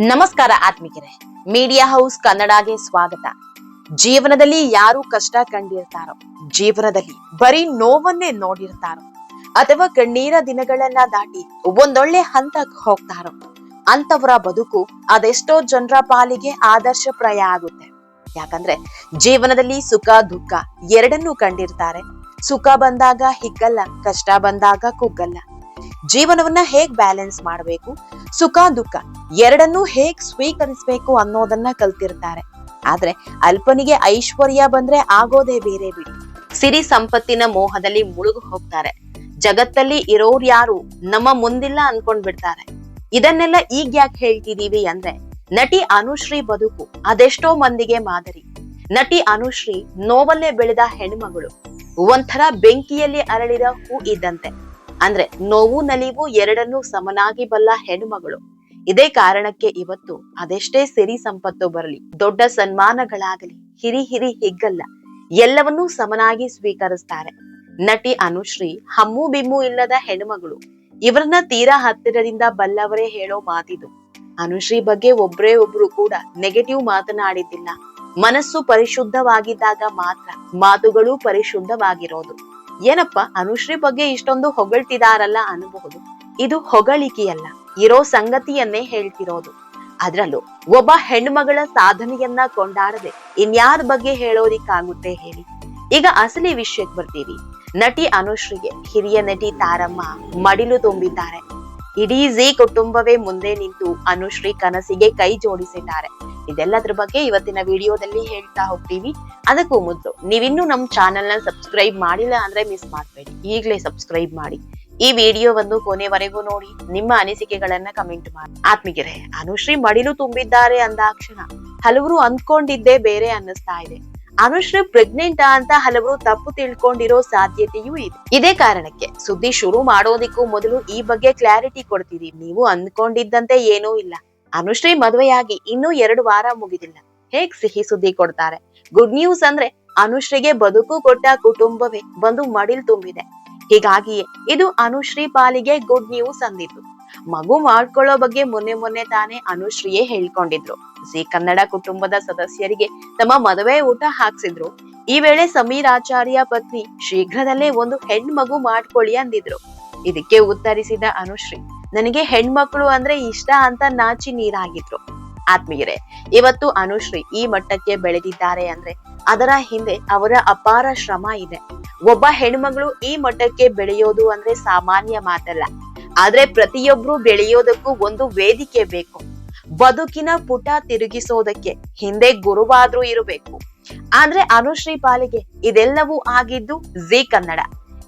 ನಮಸ್ಕಾರ ಆತ್ಮಿಕರೇ media house ಕನ್ನಡಗೆ ಸ್ವಾಗತ. ಜೀವನದಲ್ಲಿ ಯಾರು ಕಷ್ಟ ಕಂಡಿರ್ತಾರೋ, ಜೀವನದಲ್ಲಿ ಬರೀ ನೋವನ್ನೇ ನೋಡಿರ್ತಾರೋ, ಅಥವಾ ಕಣ್ಣೀರ ದಿನಗಳನ್ನ ದಾಟಿ ಒಂದೊಳ್ಳೆ ಹಂತಕ್ಕೆ ಹೋಗ್ತಾರೋ ಅಂತವರ ಬದುಕು ಅದೆಷ್ಟೋ ಜನರ ಪಾಲಿಗೆ ಆದರ್ಶಪ್ರಾಯ ಆಗುತ್ತೆ. ಯಾಕಂದ್ರೆ ಜೀವನದಲ್ಲಿ ಸುಖ, ದುಃಖ ಎರಡನ್ನೂ ಕಂಡಿರ್ತಾರೆ. ಸುಖ ಬಂದಾಗ ಹಿಗ್ಗಲ್ಲ, ಕಷ್ಟ ಬಂದಾಗ ಕುಗ್ಗಲ್ಲ ಜೀವನವನ್ನ ಹೇಗ್ ಬ್ಯಾಲೆನ್ಸ್ ಮಾಡಬೇಕು? ಸುಖ, ದುಃಖ ಎರಡನ್ನೂ ಹೇಗ್ ಸ್ವೀಕರಿಸಬೇಕು ಅನ್ನೋದನ್ನ ಕಲ್ತಿರ್ತಾರೆ. ಆದ್ರೆ ಅಲ್ಪನಿಗೆ ಐಶ್ವರ್ಯ ಬಂದ್ರೆ ಆಗೋದೇ ಬೇರೆ ಬಿಡಿ. ಸಿರಿ ಸಂಪತ್ತಿನ ಮೋಹದಲ್ಲಿ ಮುಳುಗು ಹೋಗ್ತಾರೆ. ಜಗತ್ತಲ್ಲಿ ಇರೋರ್ ಯಾರು? ನಮ್ಮ ಮುಂದಿಲ್ಲ ಅನ್ಕೊಂಡ್ ಬಿಡ್ತಾರೆ ಇದನ್ನೆಲ್ಲ ಈಗ ಯಾಕೆ ಹೇಳ್ತಿದೀವಿ ಅಂದ್ರೆ ನಟಿ ಅನುಶ್ರೀ ಬದುಕು, ಅದೆಷ್ಟೋ ಮಂದಿಗೆ ಮಾದರಿ. ನಟಿ ಅನುಶ್ರೀ ನೋವಲ್ಲೇ ಬೆಳೆದ ಹೆಣ್ಮಗಳು. ಒಂಥರ ಬೆಂಕಿಯಲ್ಲಿ ಅರಳಿದ ಹೂ ಇದ್ದಂತೆ. ಅಂದ್ರೆ ನೋವು ನಲಿವು ಎರಡನ್ನೂ ಸಮನಾಗಿ ಬಲ್ಲ ಹೆಣ್ಣುಮಗಳು. ಇದೇ ಕಾರಣಕ್ಕೆ ಇವತ್ತು ಅದೆಷ್ಟೇ ಸಿರಿ ಸಂಪತ್ತು ಬರಲಿ, ದೊಡ್ಡ ಸನ್ಮಾನಗಳಾಗಲಿ, ಹಿರಿ ಹಿರಿ ಹಿಗ್ಗಲ್ಲ, ಎಲ್ಲವನ್ನೂ ಸಮನಾಗಿ ಸ್ವೀಕರಿಸ್ತಾರೆ. ನಟಿ ಅನುಶ್ರೀ, ಹಮ್ಮು ಬಿಮ್ಮು ಇಲ್ಲದ ಹೆಣ್ಮಗಳು ಇವರನ್ನ ತೀರಾ ಹತ್ತಿರದಿಂದ ಬಲ್ಲವರೇ ಹೇಳೋ ಮಾತಿದು. ಅನುಶ್ರೀ ಬಗ್ಗೆ ಒಬ್ರೇ ಒಬ್ರು ಕೂಡ ನೆಗೆಟಿವ್ ಮಾತನಾಡಿದ್ದಿಲ್ಲ. ಮನಸ್ಸು ಪರಿಶುದ್ಧವಾಗಿದ್ದಾಗ ಮಾತ್ರ ಮಾತುಗಳು ಪರಿಶುದ್ಧವಾಗಿರೋದು. ಏನಪ್ಪ, ಅನುಶ್ರೀ ಬಗ್ಗೆ ಇಷ್ಟೊಂದು ಹೊಗಳ್ತಿದಾರಲ್ಲ ಅನ್ನಬಹುದು. ಇದು ಹೊಗಳಿಕೆಯಲ್ಲ, ಇರೋ ಸಂಗತಿಯನ್ನೇ ಹೇಳ್ತಿರೋದು. ಅದ್ರಲ್ಲೂ ಒಬ್ಬ ಹೆಣ್ಮಗಳ ಸಾಧನೆಯನ್ನ ಕೊಂಡಾಡದೆ ಇನ್ಯಾರ ಬಗ್ಗೆ ಹೇಳೋದಿಕ್ಕಾಗುತ್ತೆ ಹೇಳಿ. ಈಗ ಅಸಲಿ ವಿಷಯಕ್ಕೆ ಬರ್ತೀವಿ. ನಟಿ ಅನುಶ್ರೀಗೆ ಹಿರಿಯ ನಟಿ ತಾರಮ್ಮ ಮಡಿಲು ತುಂಬಿದ್ದಾರೆ. ಇಡೀ ಜೀ ಕುಟುಂಬವೇ ಮುಂದೆ ನಿಂತು ಅನುಶ್ರೀ ಕನಸಿಗೆ ಕೈ ಜೋಡಿಸಿದ್ದಾರೆ. ಇದೆಲ್ಲದ್ರ ಬಗ್ಗೆ ಇವತ್ತಿನ ವಿಡಿಯೋದಲ್ಲಿ ಹೇಳ್ತಾ ಹೋಗ್ತೀವಿ. ಅದಕ್ಕೂ ಮೊದಲು ನೀವಿನ್ನೂ ನಮ್ಮ ಚಾನೆಲ್ನ ಸಬ್ಸ್ಕ್ರೈಬ್ ಮಾಡಿಲ್ಲ ಅಂದ್ರೆ ಮಿಸ್ ಮಾಡಬೇಡಿ. ಈಗಲೇ ಸಬ್ಸ್ಕ್ರೈಬ್ ಮಾಡಿ. ಈ ವಿಡಿಯೋವನ್ನು ಕೊನೆವರೆಗೂ ನೋಡಿ, ನಿಮ್ಮ ಅನಿಸಿಕೆಗಳನ್ನ ಕಮೆಂಟ್ ಮಾಡಿ. ಆತ್ಮಿಗೆರೆ ಅನುಶ್ರೀ ಮಡಿಲು ತುಂಬಿದ್ದಾರೆ ಅಂದಾಕ್ಷಣ ಹಲವರು ಅಂದ್ಕೊಂಡಿದ್ದೇ ಬೇರೆ ಅನ್ನಿಸ್ತಾ ಇದೆ. ಅನುಶ್ರೀ ಪ್ರೆಗ್ನೆಂಟ್ ಅಂತ ಹಲವರು ತಪ್ಪು ತಿಳ್ಕೊಂಡಿರೋ ಸಾಧ್ಯತೆಯೂ ಇದೆ. ಇದೇ ಕಾರಣಕ್ಕೆ ಸುದ್ದಿ ಶುರು ಮಾಡೋದಿಕ್ಕೂ ಮೊದಲು ಈ ಬಗ್ಗೆ ಕ್ಲಾರಿಟಿ ಕೊಡ್ತೀವಿ ನೀವು ಅಂದ್ಕೊಂಡಿದ್ದಂತೆ ಏನೂ ಇಲ್ಲ. ಅನುಶ್ರೀ ಮದುವೆಯಾಗಿ ಇನ್ನೂ ಎರಡು ವಾರ ಮುಗಿದಿಲ್ಲ. ಹೇಗ್ ಸಿಹಿ ಸುದ್ದಿ ಕೊಡ್ತಾರೆ? ಗುಡ್ ನ್ಯೂಸ್ ಅಂದ್ರೆ ಅನುಶ್ರೀಗೆ ಬದುಕು ಕೊಟ್ಟ ಕುಟುಂಬವೇ ಬಂದು ಮಡಿಲ್ ತುಂಬಿದೆ. ಹೀಗಾಗಿಯೇ ಇದು ಅನುಶ್ರೀ ಪಾಲಿಗೆ ಗುಡ್ ನ್ಯೂಸ್ ಅಂದಿತ್ತು ಮಗು ಮಾಡ್ಕೊಳ್ಳೋ ಬಗ್ಗೆ ಮೊನ್ನೆ ಮೊನ್ನೆ ತಾನೇ ಅನುಶ್ರೀಯೇ ಹೇಳ್ಕೊಂಡಿದ್ರು. ಸಿ ಕನ್ನಡ ಕುಟುಂಬದ ಸದಸ್ಯರಿಗೆ ತಮ್ಮ ಮದುವೆ ಊಟ ಹಾಕ್ಸಿದ್ರು. ಈ ವೇಳೆ ಸಮೀರ್ ಆಚಾರ್ಯ ಪತ್ನಿ ಶೀಘ್ರದಲ್ಲೇ ಒಂದು ಹೆಣ್ಮಗು ಮಾಡ್ಕೊಳ್ಳಿ ಅಂದಿದ್ರು. ಇದಕ್ಕೆ ಉತ್ತರಿಸಿದ ಅನುಶ್ರೀ, ನನಗೆ ಹೆಣ್ಮಕ್ಳು ಅಂದ್ರೆ ಇಷ್ಟ ಅಂತ ನಾಚಿ ನೀರಾಗಿದ್ರು. ಆತ್ಮೀಯರೇ, ಇವತ್ತು ಅನುಶ್ರೀ ಈ ಮಟ್ಟಕ್ಕೆ ಬೆಳೆದಿದ್ದಾರೆ ಅಂದ್ರೆ ಅದರ ಹಿಂದೆ ಅವರ ಅಪಾರ ಶ್ರಮ ಇದೆ. ಒಬ್ಬ ಹೆಣ್ಮಗಳು ಈ ಮಟ್ಟಕ್ಕೆ ಬೆಳೆಯೋದು ಅಂದ್ರೆ ಸಾಮಾನ್ಯ ಮಾತಲ್ಲ. ಆದ್ರೆ ಪ್ರತಿಯೊಬ್ರು ಬೆಳೆಯೋದಕ್ಕೂ ಒಂದು ವೇದಿಕೆ ಬೇಕು. ಬದುಕಿನ ಪುಟ ತಿರುಗಿಸೋದಕ್ಕೆ ಹಿಂದೆ ಗುರುವಾದ್ರೂ ಇರಬೇಕು. ಆದ್ರೆ ಅನುಶ್ರೀ ಪಾಲಿಗೆ ಇದೆಲ್ಲವೂ ಆಗಿದ್ದು ಜಿ ಕನ್ನಡ.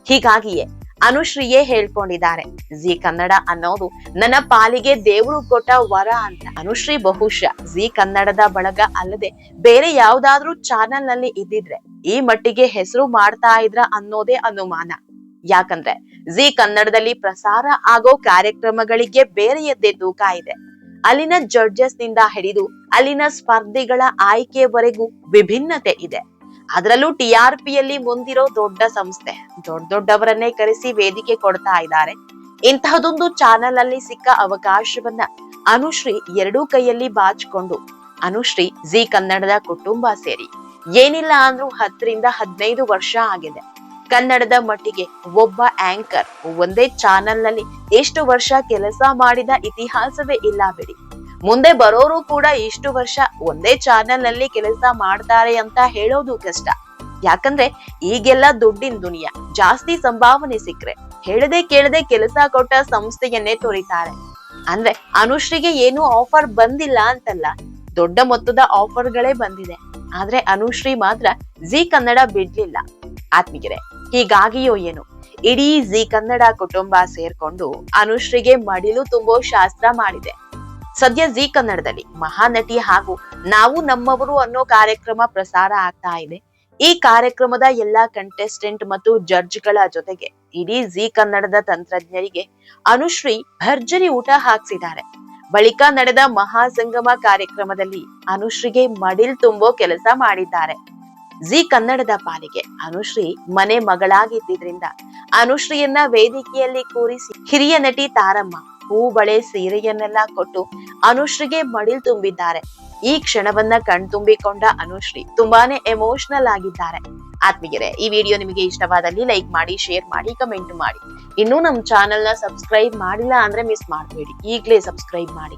ಹೀಗಾಗಿಯೇ ಅನುಶ್ರೀಯೇ ಹೇಳ್ಕೊಂಡಿದ್ದಾರೆ. ಜಿ ಕನ್ನಡ ಅನ್ನೋದು ನನ್ನ ಪಾಲಿಗೆ ದೇವರು ಕೊಟ್ಟ ವರ ಅಂತ. ಅನುಶ್ರೀ ಬಹುಶಃ ಜಿ ಕನ್ನಡದ ಬಳಗ ಅಲ್ಲದೆ ಬೇರೆ ಯಾವ್ದಾದ್ರೂ ಚಾನೆಲ್ನಲ್ಲಿ ಇದ್ದಿದ್ರೆ ಈ ಮಟ್ಟಿಗೆ ಹೆಸರು ಮಾಡ್ತಾ ಇದ್ರ ಅನ್ನೋದೇ ಅನುಮಾನ. ಯಾಕಂದ್ರೆ ಜಿ ಕನ್ನಡದಲ್ಲಿ ಪ್ರಸಾರ ಆಗೋ ಕಾರ್ಯಕ್ರಮಗಳಿಗೆ ಬೇರೆಯದ್ದೇ ತೂಕ ಇದೆ. ಅಲ್ಲಿನ ಜಡ್ಜಸ್ನಿಂದ ಹಿಡಿದು ಅಲ್ಲಿನ ಸ್ಪರ್ಧಿಗಳ ಆಯ್ಕೆವರೆಗೂ ವಿಭಿನ್ನತೆ ಇದೆ. ಅದರಲ್ಲೂ ಪಿ ಪಿಯಲ್ಲಿ ಮುಂದಿರೋ ದೊಡ್ಡ ಸಂಸ್ಥೆ, ದೊಡ್ಡ ದೊಡ್ಡವರನ್ನೇ ಕರೆಸಿ ವೇದಿಕೆ ಕೊಡ್ತಾ ಇದ್ದಾರೆ. ಇಂತಹದೊಂದು ಚಾನೆಲ್ ಅಲ್ಲಿ ಸಿಕ್ಕ ಅವಕಾಶವನ್ನ ಅನುಶ್ರೀ ಎರಡೂ ಕೈಯಲ್ಲಿ ಬಾಚಿಕೊಂಡು, ಅನುಶ್ರೀ ಜಿ ಕನ್ನಡದ ಕುಟುಂಬ ಸೇರಿ. ಏನಿಲ್ಲ ಅಂದ್ರೂ ಹತ್ತರಿಂದ ಹದಿನೈದು ವರ್ಷ ಆಗಿದೆ. ಕನ್ನಡದ ಮಟ್ಟಿಗೆ ಒಬ್ಬ ಆಂಕರ್ ಒಂದೇ ಚಾನೆಲ್ನಲ್ಲಿ ಎಷ್ಟು ವರ್ಷ ಕೆಲಸ ಮಾಡಿದ ಇತಿಹಾಸವೇ ಇಲ್ಲ ಬಿಡಿ. ಮುಂದೆ ಬರೋರು ಕೂಡ ಇಷ್ಟು ವರ್ಷ ಒಂದೇ ಚಾನೆಲ್ನಲ್ಲಿ ಕೆಲಸ ಮಾಡ್ತಾರೆ ಅಂತ ಹೇಳೋದು ಕಷ್ಟ. ಯಾಕಂದ್ರೆ ಈಗೆಲ್ಲ ದುಡ್ಡಿನ ದುನಿಯಾ, ಜಾಸ್ತಿ ಸಂಭಾವನೆ ಸಿಕ್ರೆ ಹೇಳದೆ ಕೇಳದೆ ಕೆಲಸ ಕೊಟ್ಟ ಸಂಸ್ಥೆಯನ್ನೇ ತೊರಿತಾರೆ. ಅಂದ್ರೆ ಅನುಶ್ರೀಗೆ ಏನು ಆಫರ್ ಬಂದಿಲ್ಲ ಅಂತಲ್ಲ, ದೊಡ್ಡ ಮೊತ್ತದ ಆಫರ್ಗಳೇ ಬಂದಿದೆ. ಆದ್ರೆ ಅನುಶ್ರೀ ಮಾತ್ರ ಜಿ ಕನ್ನಡ ಬಿಡ್ಲಿಲ್ಲ. ಆತ್ಮೀಯರೇ, ಹೀಗಾಗಿಯೋ ಏನು? ಇಡೀ ಜಿ ಕನ್ನಡ ಕುಟುಂಬ ಸೇರ್ಕೊಂಡು ಅನುಶ್ರೀಗೆ ಮಡಿಲು ತುಂಬೋ ಶಾಸ್ತ್ರ ಮಾಡಿದೆ. ಸದ್ಯ ಜೀ ಕನ್ನಡದಲ್ಲಿ ಮಹಾನಟಿ ಹಾಗೂ ನಾವು ನಮ್ಮವರು ಅನ್ನೋ ಕಾರ್ಯಕ್ರಮ ಪ್ರಸಾರ ಆಗ್ತಾ ಇದೆ. ಈ ಕಾರ್ಯಕ್ರಮದ ಎಲ್ಲಾ ಕಂಟೆಸ್ಟೆಂಟ್ ಮತ್ತು ಜಡ್ಜ್ಗಳ ಜೊತೆಗೆ ಇಡೀ ಜೀ ಕನ್ನಡದ ತಂತ್ರಜ್ಞರಿಗೆ ಅನುಶ್ರೀ ಭರ್ಜರಿ ಊಟ ಹಾಕ್ಸಿದ್ದಾರೆ. ಬಳಿಕ ನಡೆದ ಮಹಾಸಂಗಮ ಕಾರ್ಯಕ್ರಮದಲ್ಲಿ ಅನುಶ್ರೀಗೆ ಮಡಿಲ್ ತುಂಬೋ ಕೆಲಸ ಮಾಡಿದ್ದಾರೆ. ಜಿ ಕನ್ನಡದ ಪಾಲಿಗೆ ಅನುಶ್ರೀ ಮನೆ ಮಗಳಾಗಿದ್ದರಿಂದ ಅನುಶ್ರೀಯನ್ನ ವೇದಿಕೆಯಲ್ಲಿ ಕೂರಿಸಿ ಹಿರಿಯ ನಟಿ ತಾರಮ್ಮ ಹೂ ಬಳೆ ಸೀರೆಯನ್ನೆಲ್ಲ ಕೊಟ್ಟು ಅನುಶ್ರೀಗೆ ಮಡಿಲ್ ತುಂಬಿದ್ದಾರೆ. ಈ ಕ್ಷಣವನ್ನ ಕಣ್ತುಂಬಿಕೊಂಡ ಅನುಶ್ರೀ ತುಂಬಾನೇ ಎಮೋಷನಲ್ ಆಗಿದ್ದಾರೆ. ಆತ್ಮೀಯರೇ, ಈ ವಿಡಿಯೋ ನಿಮಗೆ ಇಷ್ಟವಾದಲ್ಲಿ ಲೈಕ್ ಮಾಡಿ ಶೇರ್ ಮಾಡಿ ಕಮೆಂಟ್ ಮಾಡಿ. ಇನ್ನೂ ನಮ್ಮ ಚಾನೆಲ್ನ ಸಬ್ಸ್ಕ್ರೈಬ್ ಮಾಡಿಲ್ಲ ಅಂದ್ರೆ ಮಿಸ್ ಮಾಡಬೇಡಿ. ಈಗಲೇ ಸಬ್ಸ್ಕ್ರೈಬ್ ಮಾಡಿ.